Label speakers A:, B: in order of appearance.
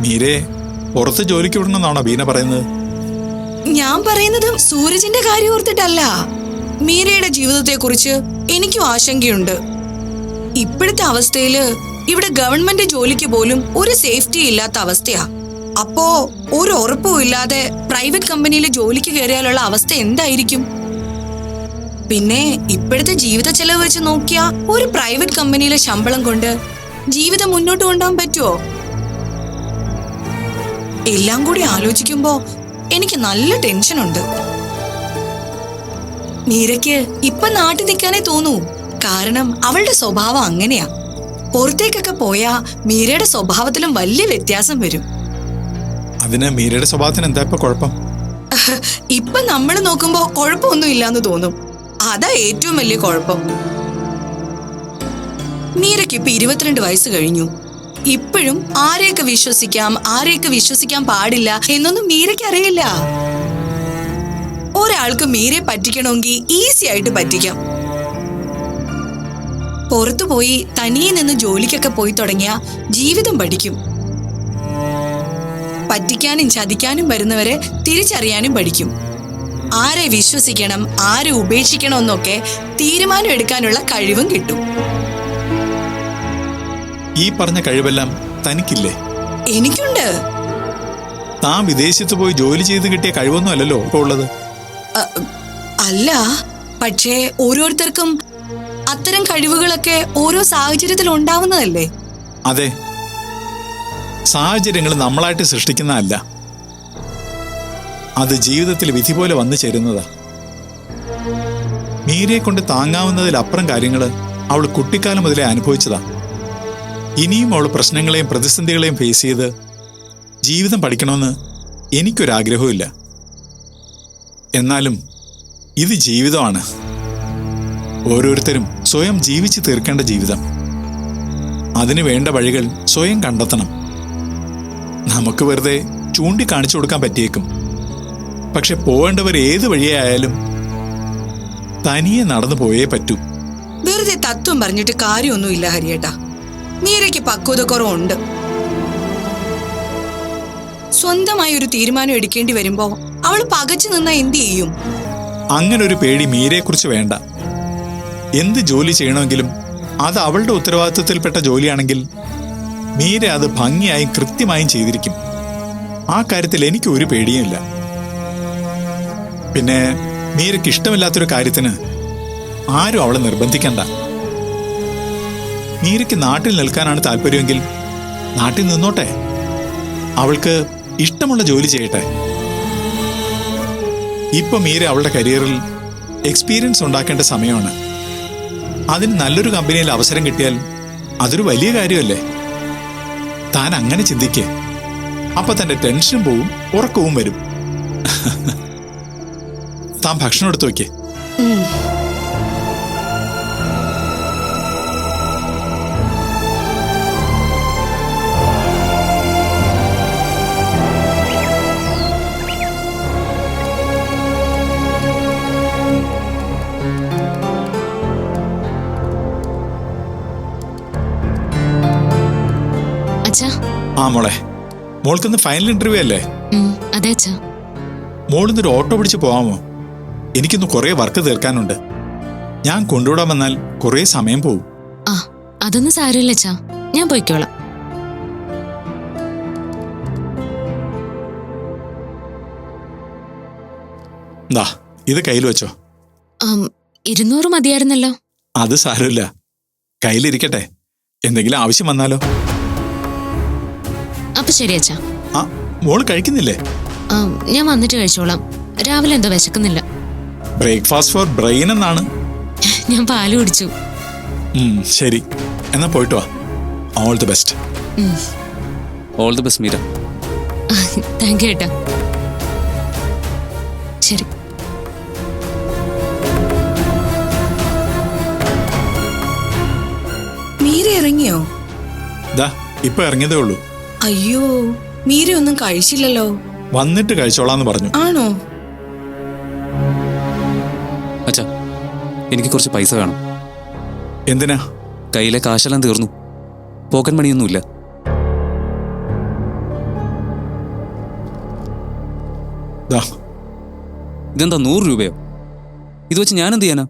A: മീരെ പുറത്ത് ജോലിക്ക് വിടണമെന്നാണോ ബീന പറയുന്നത്?
B: ഞാൻ പറയുന്നതും സൂരജിന്റെ കാര്യം ഓർത്തിട്ടല്ല. മീരയുടെ ജീവിതത്തെ കുറിച്ച് എനിക്കും ആശങ്കയുണ്ട്. ഇപ്പോഴത്തെ അവസ്ഥയിൽ ഇവിടെ ഗവൺമെന്റ് ജോലിക്ക് പോലും ഒരു സേഫ്റ്റി ഇല്ലാത്ത അവസ്ഥയാ. അപ്പോ ഒരു ഉറപ്പും ഇല്ലാതെ പ്രൈവറ്റ് കമ്പനിയിൽ ജോലിക്ക് കയറിയാലുള്ള അവസ്ഥ എന്തായിരിക്കും? പിന്നെ ഇപ്പോഴത്തെ ജീവിത ചെലവ് വെച്ച് നോക്കിയാ ഒരു പ്രൈവറ്റ് കമ്പനിയിലെ ശമ്പളം കൊണ്ട് ജീവിതം മുന്നോട്ട് കൊണ്ടുപോകാൻ പറ്റുമോ എല്ലാം കൂടി ആലോചിക്കുമ്പോ എനിക്ക് നല്ല ടെൻഷനുണ്ട് മീരയ്ക്ക് ഇപ്പൊ നാട്ടിൽ നിൽക്കാനേ തോന്നൂ. കാരണം അവളുടെ സ്വഭാവം അങ്ങനെയാ. പുറത്തേക്കൊക്കെ പോയാ മീരയുടെ സ്വഭാവത്തിലും വലിയ വ്യത്യാസം വരും.
A: അതിന് മീരയുടെ സ്വഭാവത്തിന് എന്താ ഇപ്പൊ കുഴപ്പം?
B: ഇപ്പൊ നമ്മൾ നോക്കുമ്പോ കുഴപ്പമൊന്നും ഇല്ലാന്ന് തോന്നും. അതാ ഏറ്റവും വലിയ കുഴപ്പം. മീരയ്ക്ക് ഇപ്പൊ ഇരുപത്തിരണ്ട് വയസ്സ് കഴിഞ്ഞു. ഇപ്പോഴും ആരെയൊക്കെ വിശ്വസിക്കാം ആരെയൊക്കെ വിശ്വസിക്കാൻ പാടില്ല എന്നൊന്നും മീരയ്ക്ക് അറിയില്ല. ഒരാൾക്ക് മീരെ പറ്റിക്കണമെങ്കിൽ ഈസി ആയിട്ട് പറ്റിക്കാം. പുറത്തു പോയി തനിയെ നിന്ന് ജോലിക്കൊക്കെ പോയി തുടങ്ങിയ ജീവിതം പഠിക്കും. പറ്റിക്കാനും ചതിക്കാനും വരുന്നവരെ തിരിച്ചറിയാനും പഠിക്കും. ആരെ വിശ്വസിക്കണം ആരെ ഉപേക്ഷിക്കണം എന്നൊക്കെ തീരുമാനം എടുക്കാനുള്ള കഴിവും കിട്ടും.
A: ഈ പറഞ്ഞ കഴിവെല്ലാം തനിക്കില്ലേ?
B: എനിക്കുണ്ട്.
A: താൻ വിദേശത്ത് പോയി ജോലി ചെയ്ത് കിട്ടിയ കഴിവൊന്നും അല്ലല്ലോ ഇപ്പൊ ഉള്ളത്.
B: അല്ല പക്ഷേ ഓരോരുത്തർക്കും അത്തരം കഴിവുകളൊക്കെ ഓരോ സാഹചര്യത്തിൽ ഉണ്ടാവുന്നതല്ലേ?
A: അതെ. സാഹചര്യങ്ങൾ നമ്മളായിട്ട് സൃഷ്ടിക്കുന്നതല്ല. അത് ജീവിതത്തിൽ വിധി പോലെ വന്നു ചേരുന്നതാ. മീരയെ കൊണ്ട് താങ്ങാവുന്നതിലപ്പുറം കാര്യങ്ങൾ അവൾ കുട്ടിക്കാലം മുതലേ അനുഭവിച്ചതാ. ഇനിയും അവൾ പ്രശ്നങ്ങളെയും പ്രതിസന്ധികളെയും ഫേസ് ചെയ്ത് ജീവിതം പഠിക്കണമെന്ന് എനിക്കൊരാഗ്രഹവുമില്ല. എന്നാലും ഇത് ജീവിതമാണ്. ഓരോരുത്തരും സ്വയം ജീവിച്ചു തീർക്കേണ്ട ജീവിതം. അതിന് വേണ്ട വഴികൾ സ്വയം കണ്ടെത്തണം. നമുക്ക് വെറുതെ ചൂണ്ടിക്കാണിച്ചു കൊടുക്കാൻ പറ്റിയേക്കും. പക്ഷെ പോകേണ്ടവർ ഏത് വഴിയായാലും തനിയെ നടന്നു പോയേ പറ്റൂ.
B: വെറുതെ തത്വം പറഞ്ഞിട്ട് കാര്യമൊന്നുമില്ല ഹരിയേട്ടാ. മീരയ്ക്ക് പക്വത കുറവുണ്ട്. സ്വന്തമായി ഒരു തീരുമാനം എടുക്കേണ്ടി വരുമ്പോ അവൾ പകച്ചു നിന്ന എന്ത് ചെയ്യും?
A: അങ്ങനെ ഒരു പേടി മീരയെക്കുറിച്ച് വേണ്ട. എന്ത് ജോലി ചെയ്യണമെങ്കിലും അത് അവളുടെ ഉത്തരവാദിത്വത്തിൽപ്പെട്ട ജോലിയാണെങ്കിൽ മീര അത് ഭംഗിയായും കൃത്യമായും ചെയ്തിരിക്കും. ആ കാര്യത്തിൽ എനിക്ക് ഒരു പേടിയുമില്ല പിന്നെ മീരയ്ക്ക് ഇഷ്ടമില്ലാത്തൊരു കാര്യത്തിന് ആരും അവളെ നിർബന്ധിക്കണ്ട. മീരയ്ക്ക് നാട്ടിൽ നിൽക്കാനാണ് താല്പര്യമെങ്കിൽ നാട്ടിൽ നിന്നോട്ടെ. അവൾക്ക് ഇഷ്ടമുള്ള ജോലി ചെയ്യട്ടെ. ഇപ്പൊ മീര അവളുടെ കരിയറിൽ എക്സ്പീരിയൻസ് ഉണ്ടാക്കേണ്ട സമയമാണ്. അതിന് നല്ലൊരു കമ്പനിയിൽ അവസരം കിട്ടിയാൽ അതൊരു വലിയ കാര്യമല്ലേ? താൻ അങ്ങനെ ചിന്തിക്കേ. അപ്പൊ തന്റെ ടെൻഷൻ പോവും ഉറക്കവും വരും. താൻ ഭക്ഷണം എടുത്തു വയ്ക്കേ. ആ മോളെ. മോൾക്കിന്ന് ഫൈനൽ ഇന്റർവ്യൂ അല്ലേ?
C: അതെ അച്ഛാ.
A: മോളിന്നൊരു ഓട്ടോ പിടിച്ച് പോവാമോ? എനിക്കിന്ന് കുറേ വർക്ക് തീർക്കാനുണ്ട്. ഞാൻ കൊണ്ടുവിടാൻ വന്നാൽ കുറേ സമയം പോവും.
C: ആ അതൊന്നും സാരമില്ല അച്ഛാ. ഞാൻ പോയിക്കോളാം.
A: ദാ ഇത് കയ്യിൽ വെച്ചോ.
C: ഇരുന്നൂറ് മതിയായിരുന്നല്ലോ.
A: അത് സാരമില്ല. കയ്യിലിരിക്കട്ടെ. എന്തെങ്കിലും ആവശ്യം വന്നാലോ?
C: അപ്പൊ ശരി അച്ഛാ.
A: ആ മോൾ കഴിക്കുന്നില്ലേ?
C: ആ, ഞാൻ വന്നിട്ട് കഴിച്ചോളാം. രാവിലെ എന്തോ വിശക്കുന്നില്ല.
A: ബ്രേക്ക്ഫാസ്റ്റ് ഫോർ ബ്രെയിൻ എന്നാണ്.
C: ഞാൻ പാൽ കുടിച്ചു.
A: ഉം, ശരി. എന്നാ പോയിട്ട് വാ. All the best
D: all the best Meera.
C: Thank you ഏട്ടാ. ശരി.
B: മീര ഇറങ്ങിയോ?
A: ദാ ഇപ്പൊ ഇറങ്ങിയതേ ഉള്ളൂ.
B: അയ്യോ മീര ഒന്നും കഴിച്ചില്ലല്ലോ.
A: വന്നിട്ട് കഴിച്ചോളാന്ന് പറഞ്ഞു.
B: ആണോ?
D: അച്ഛാ എനിക്ക് കുറച്ച് പൈസ വേണം.
A: എന്തിനാ?
D: കയ്യിലെ കാശെല്ലാം തീർന്നു. പോക്കൻ മണിയൊന്നുമില്ല. ഇതെന്താ നൂറ് രൂപയോ? ഇത് വെച്ച് ഞാൻ ചെയ്യാനാ?